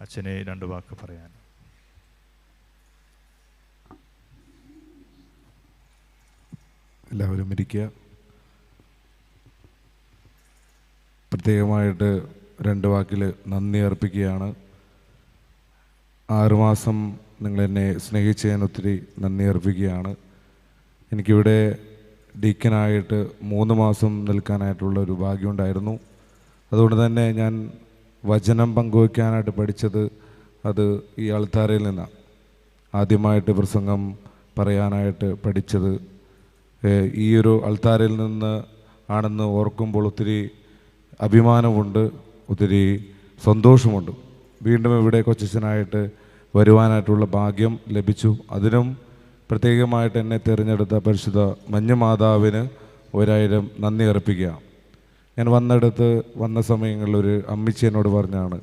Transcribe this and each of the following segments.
അച്ഛനെ രണ്ട് വാക്ക് പറയാൻ. എല്ലാവരും ഇരിക്കുക. പ്രത്യേകമായിട്ട് രണ്ട് വാക്കിൽ നന്ദി അർപ്പിക്കുകയാണ്. ആറുമാസം നിങ്ങളെന്നെ സ്നേഹിച്ചതിന് ഒത്തിരി നന്ദി അർപ്പിക്കുകയാണ്. എനിക്കിവിടെ ഡീക്കനായിട്ട് മൂന്ന് മാസം നിൽക്കാനായിട്ടുള്ള ഒരു ഭാഗ്യമുണ്ടായിരുന്നു അതുകൊണ്ട് തന്നെ ഞാൻ വചനം പങ്കുവയ്ക്കാനായിട്ട് പഠിച്ചത് അത് ഈ ആൾത്താരയിൽ നിന്നാണ്. ആദ്യമായിട്ട് പ്രസംഗം പറയാനായിട്ട് പഠിച്ചത് ഈ ഒരു അൾത്താരയിൽ നിന്ന് ആണെന്ന് ഓർക്കുമ്പോൾ ഒത്തിരി അഭിമാനമുണ്ട് ഒത്തിരി സന്തോഷമുണ്ട്. വീണ്ടും ഇവിടെ കൊച്ചനായിട്ട് വരുവാനായിട്ടുള്ള ഭാഗ്യം ലഭിച്ചു. അതിനും പ്രത്യേകമായിട്ട് എന്നെ തിരഞ്ഞെടുത്ത പരിശുദ്ധ മഞ്ഞമാതാവിന് ഒരായിരം നന്ദി അർപ്പിക്കുക ഞാൻ വന്നിടത്ത് വന്ന സമയങ്ങളിൽ ഒരു അമ്മിച്ചി എന്നോട് പറഞ്ഞാണ്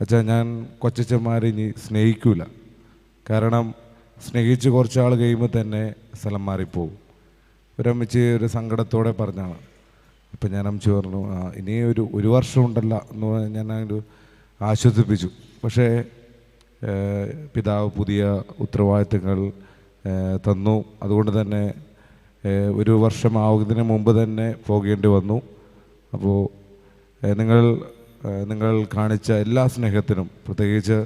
അച്ഛാ ഞാൻ കൊച്ചച്ഛന്മാരെ ഇനി സ്നേഹിക്കൂല. കാരണം സ്നേഹിച്ച് കുറച്ചാൾ കഴിയുമ്പോൾ തന്നെ സ്ഥലം മാറിപ്പോവും. ഒരമ്മച്ചി ഒരു സങ്കടത്തോടെ പറഞ്ഞാണ്. അപ്പം ഞാൻ അമ്മച്ചി പറഞ്ഞു ആ ഇനി ഒരു ഒരു വർഷം ഉണ്ടല്ല എന്ന് പറഞ്ഞ് ഞാൻ ഒരു ആശ്വസിപ്പിച്ചു. പക്ഷേ പിതാവ് പുതിയ ഉത്തരവാദിത്തങ്ങൾ തന്നു. അതുകൊണ്ട് തന്നെ ഒരു വർഷം വർഷമാവുന്നതിന് മുമ്പ് തന്നെ പോകേണ്ടി വന്നു. അപ്പോൾ നിങ്ങൾ നിങ്ങൾ കാണിച്ച എല്ലാ സ്നേഹത്തിനും പ്രത്യേകിച്ച്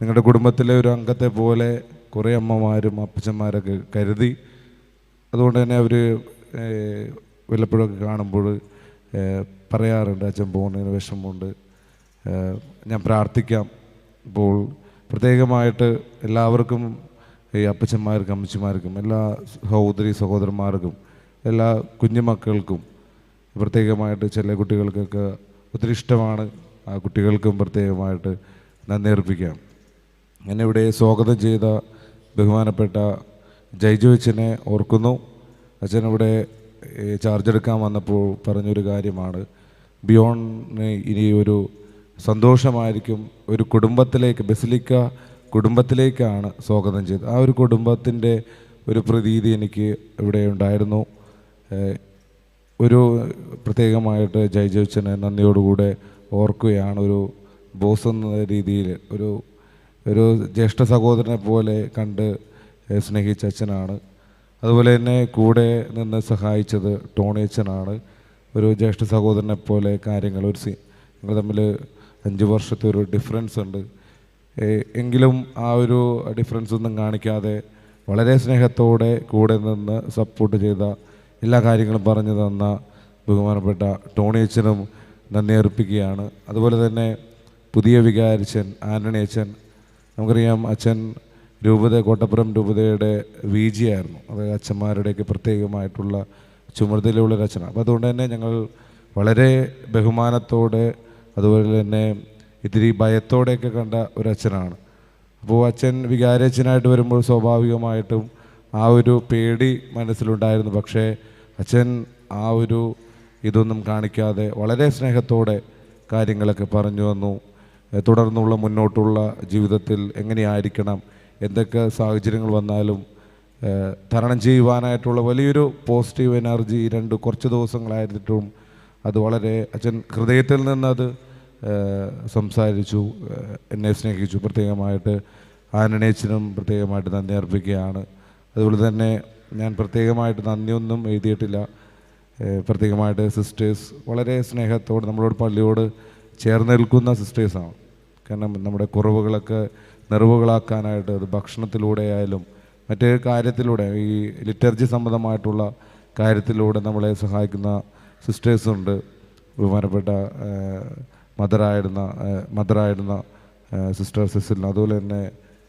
നിങ്ങളുടെ കുടുംബത്തിലെ ഒരു അംഗത്തെ പോലെ കുറേ അമ്മമാരും അപ്പച്ചന്മാരൊക്കെ കരുതി അതുകൊണ്ട് തന്നെ അവർ വല്ലപ്പോഴൊക്കെ കാണുമ്പോൾ പറയാറുണ്ട് അച്ഛൻ പോകുന്നതിന് വിഷമമുണ്ട് ഞാൻ പ്രാർത്ഥിക്കാം. ഇപ്പോൾ പ്രത്യേകമായിട്ട് എല്ലാവർക്കും ഈ അപ്പച്ചന്മാർക്കും അമ്മച്ചിമാർക്കും എല്ലാ സഹോദരി സഹോദരന്മാർക്കും എല്ലാ കുഞ്ഞുമക്കൾക്കും പ്രത്യേകമായിട്ട് ചില കുട്ടികൾക്കൊക്കെ ഒത്തിരി ഇഷ്ടമാണ് ആ കുട്ടികൾക്കും പ്രത്യേകമായിട്ട് നന്ദി അർപ്പിക്കാം. എന്നെ ഇവിടെ സ്വാഗതം ചെയ്ത ബഹുമാനപ്പെട്ട ജയ്ജു അച്ഛനെ ഓർക്കുന്നു. അച്ഛൻ ഇവിടെ ചാർജ് എടുക്കാൻ വന്നപ്പോൾ പറഞ്ഞൊരു കാര്യമാണ്. ബിയോണിന് ഇനി ഒരു സന്തോഷമായിരിക്കും. ഒരു കുടുംബത്തിലേക്ക് ബസിലിക്ക കുടുംബത്തിലേക്കാണ് സ്വാഗതം ചെയ്തത്. ആ ഒരു കുടുംബത്തിന്റെ ഒരു പ്രതീതി എനിക്ക് ഇവിടെ ഉണ്ടായിരുന്നു. ഒരു പ്രത്യേകമായിട്ട് ജയ് ജോച്ചനെ നന്ദിയോടുകൂടെ ഓർക്കുകയാണ് ഒരു ബോസ് എന്ന രീതിയിൽ ഒരു ഒരു ജ്യേഷ്ഠ സഹോദരനെ പോലെ കണ്ട് സ്നേഹിച്ച അച്ഛനാണ്. അതുപോലെ തന്നെ കൂടെ നിന്ന് സഹായിച്ചത് ടോണി അച്ഛനാണ്. ഒരു ജ്യേഷ്ഠ സഹോദരനെ പോലെ കാര്യങ്ങൾ ഒരു സി ഞങ്ങൾ തമ്മിൽ അഞ്ച് വർഷത്തെ ഒരു ഡിഫറൻസ് ഉണ്ട്. എങ്കിലും ആ ഒരു ഡിഫറൻസ് ഒന്നും കാണിക്കാതെ വളരെ സ്നേഹത്തോടെ കൂടെ നിന്ന് സപ്പോർട്ട് ചെയ്ത എല്ലാ കാര്യങ്ങളും പറഞ്ഞു തന്ന ബഹുമാനപ്പെട്ട ടോണി അച്ഛനും നന്ദി അർപ്പിക്കുകയാണ്. അതുപോലെ തന്നെ പുതിയ വികാരിച്ചൻ ആന്റണി അച്ഛൻ നമുക്കറിയാം അച്ഛൻ രൂപത കോട്ടപ്പുറം രൂപതയുടെ വി ജി ആയിരുന്നു അതായത് അച്ഛന്മാരുടെയൊക്കെ പ്രത്യേകമായിട്ടുള്ള ചുമതലയുള്ള ഒരു അച്ഛനാണ്. അപ്പോൾ അതുകൊണ്ട് തന്നെ ഞങ്ങൾ വളരെ ബഹുമാനത്തോടെ അതുപോലെ തന്നെ ഇത്തിരി ഭയത്തോടെയൊക്കെ കണ്ട ഒരു അച്ഛനാണ്. അപ്പോൾ അച്ഛൻ വികാരച്ഛനായിട്ട് വരുമ്പോൾ സ്വാഭാവികമായിട്ടും ആ ഒരു പേടി മനസ്സിലുണ്ടായിരുന്നു. പക്ഷേ അച്ഛൻ ആ ഒരു ഇതൊന്നും കാണിക്കാതെ വളരെ സ്നേഹത്തോടെ കാര്യങ്ങളൊക്കെ പറഞ്ഞു വന്നു തുടർന്നുള്ള മുന്നോട്ടുള്ള ജീവിതത്തിൽ എങ്ങനെയായിരിക്കണം എന്തൊക്കെ സാഹചര്യങ്ങൾ വന്നാലും തരണം ചെയ്യുവാനായിട്ടുള്ള വലിയൊരു പോസിറ്റീവ് എനർജി രണ്ട് കുറച്ച് ദിവസങ്ങളായിരുന്നിട്ടും അത് വളരെ അച്ഛൻ ഹൃദയത്തിൽ നിന്നത് സംസാരിച്ചു എന്നെ സ്നേഹിച്ചു. പ്രത്യേകമായിട്ട് ആനണേച്ചനും പ്രത്യേകമായിട്ട് നന്ദി അർപ്പിക്കുകയാണ്. അതുപോലെ തന്നെ ഞാൻ പ്രത്യേകമായിട്ട് നന്ദിയൊന്നും എഴുതിയിട്ടില്ല. പ്രത്യേകമായിട്ട് സിസ്റ്റേഴ്സ് വളരെ സ്നേഹത്തോട് നമ്മളോട് പള്ളിയോട് ചേർന്ന് നിൽക്കുന്ന സിസ്റ്റേഴ്സാണ് കാരണം നമ്മുടെ കുറവുകളൊക്കെ നിറവുകളാക്കാനായിട്ട് അത് ഭക്ഷണത്തിലൂടെ ആയാലും മറ്റേ കാര്യത്തിലൂടെ ഈ ലിറ്റർജി സംബന്ധമായിട്ടുള്ള കാര്യത്തിലൂടെ നമ്മളെ സഹായിക്കുന്ന സിസ്റ്റേഴ്സുണ്ട് ബഹുമാനപ്പെട്ട മദറായിരുന്ന മദറായിരുന്ന സിസ്റ്റർ സിസിലിന്. അതുപോലെ തന്നെ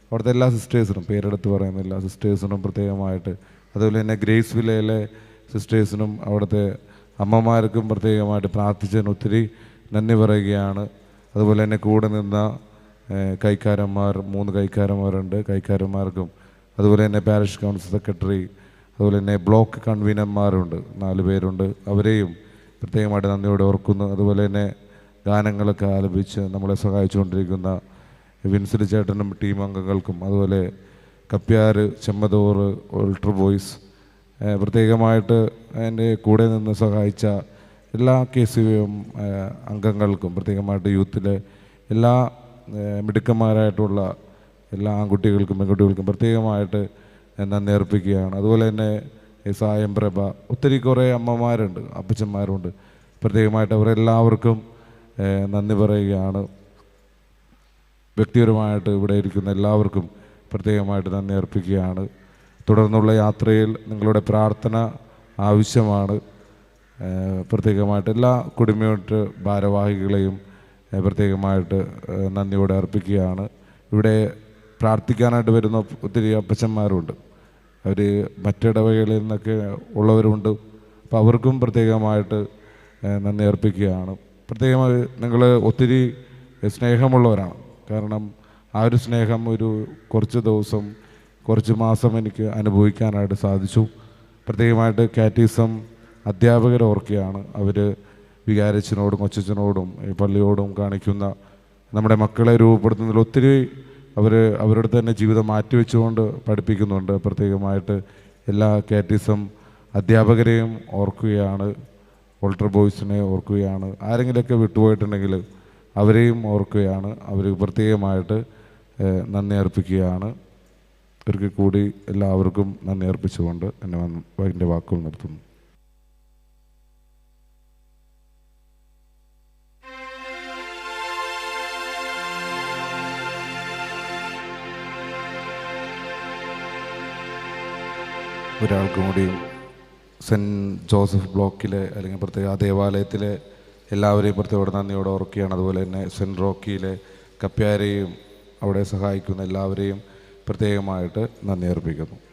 അവിടുത്തെ എല്ലാ സിസ്റ്റേഴ്സിനും പേരെടുത്ത് പറയുന്നില്ല സിസ്റ്റേഴ്സിനും പ്രത്യേകമായിട്ട്. അതുപോലെ തന്നെ ഗ്രേസ് വില്ലയിലെ സിസ്റ്റേഴ്സിനും അവിടുത്തെ അമ്മമാർക്കും പ്രത്യേകമായിട്ട് പ്രാർത്ഥിച്ചതിന് ഒത്തിരി നന്ദി പറയുകയാണ്. അതുപോലെ തന്നെ കൂടെ നിന്ന കൈക്കാരന്മാർ മൂന്ന് കൈക്കാരന്മാരുണ്ട്. കൈക്കാരന്മാർക്കും അതുപോലെ തന്നെ പാരിഷ് കൗൺസിൽ സെക്രട്ടറി അതുപോലെ തന്നെ ബ്ലോക്ക് കൺവീനർമാരുണ്ട് നാല് പേരുണ്ട്. അവരെയും പ്രത്യേകമായിട്ട് നന്ദിയോടെ ഓർക്കുന്നു. അതുപോലെ തന്നെ ഗാനങ്ങളൊക്കെ ആലപിച്ച് നമ്മളെ സഹായിച്ചുകൊണ്ടിരിക്കുന്ന വിൻസെന്റ് ചേട്ടനും ടീം അംഗങ്ങൾക്കും അതുപോലെ കപ്പ്യാർ ചെമ്മതോർ ഓൾട്ടർ ബോയ്സ് പ്രത്യേകമായിട്ട് എന്റെ കൂടെ നിന്ന് സഹായിച്ച എല്ലാ കെ സി അംഗങ്ങൾക്കും പ്രത്യേകമായിട്ട് യൂത്തിലെ എല്ലാ മിടുക്കന്മാരായിട്ടുള്ള എല്ലാ ആൺകുട്ടികൾക്കും പെൺകുട്ടികൾക്കും പ്രത്യേകമായിട്ട് നന്ദി അർപ്പിക്കുകയാണ്. അതുപോലെ തന്നെ സായം പ്രഭ ഒത്തിരി കുറേ അമ്മമാരുണ്ട് അപ്പച്ചന്മാരുണ്ട്. പ്രത്യേകമായിട്ട് അവരെല്ലാവർക്കും നന്ദി പറയുകയാണ്. വ്യക്തിപരമായിട്ട് ഇവിടെ ഇരിക്കുന്ന എല്ലാവർക്കും പ്രത്യേകമായിട്ട് നന്ദി അർപ്പിക്കുകയാണ്. തുടർന്നുള്ള യാത്രയിൽ നിങ്ങളുടെ പ്രാർത്ഥന ആവശ്യമാണ്. പ്രത്യേകമായിട്ട് എല്ലാ കുടുംബയോട്ട് ഭാരവാഹികളെയും പ്രത്യേകമായിട്ട് നന്ദിയോടെ അർപ്പിക്കുകയാണ്. ഇവിടെ പ്രാർത്ഥിക്കാനായിട്ട് വരുന്ന ഒത്തിരി അപ്പച്ചന്മാരുണ്ട്. അവർ മറ്റിടവകളിൽ നിന്നൊക്കെ ഉള്ളവരുണ്ട്. അപ്പോൾ അവർക്കും പ്രത്യേകമായിട്ട് നന്ദി അർപ്പിക്കുകയാണ്. പ്രത്യേകമായി നിങ്ങൾ ഒത്തിരി സ്നേഹമുള്ളവരാണ്. കാരണം ആ ഒരു സ്നേഹം ഒരു കുറച്ച് ദിവസം കുറച്ച് മാസം എനിക്ക് അനുഭവിക്കാനായിട്ട് സാധിച്ചു. പ്രത്യേകമായിട്ട് കാറ്റീസം അധ്യാപകരെ ഓർക്കുകയാണ്. അവർ വികാരച്ചനോടും കൊച്ചച്ചനോടും ഈ പള്ളിയോടും കാണിക്കുന്ന നമ്മുടെ മക്കളെ രൂപപ്പെടുത്തുന്നതിൽ ഒത്തിരി അവർ അവരുടെ തന്നെ ജീവിതം മാറ്റിവെച്ചുകൊണ്ട് പഠിപ്പിക്കുന്നുണ്ട്. പ്രത്യേകമായിട്ട് എല്ലാ കാറ്റിസം അധ്യാപകരെയും ഓർക്കുകയാണ്. ഓൾട്ടർ ബോയ്സിനെ ഓർക്കുകയാണ്. ആരെങ്കിലുമൊക്കെ വിട്ടുപോയിട്ടുണ്ടെങ്കിൽ അവരെയും ഓർക്കുകയാണ്. അവർ പ്രത്യേകമായിട്ട് നന്ദി അർപ്പിക്കുകയാണ്. ഒരിക്കൽ കൂടി എല്ലാവർക്കും നന്ദി അർപ്പിച്ചുകൊണ്ട് എന്നെ എന്റെ വാക്കുകൾ നിർത്തുന്നു. ഒരാൾക്കും കൂടിയും സെന്റ് ജോസഫ് ബ്ലോക്കിലെ അല്ലെങ്കിൽ പ്രത്യേക ആ ദേവാലയത്തിലെ എല്ലാവരെയും പ്രത്യേക നന്ദിയോടെ ഓർക്കുകയാണ്. അതുപോലെ തന്നെ സെന്റ് റോക്കിയിലെ കപ്പ്യാരെയും അവിടെ സഹായിക്കുന്ന എല്ലാവരെയും പ്രത്യേകമായിട്ട് നന്ദി അർപ്പിക്കുന്നു.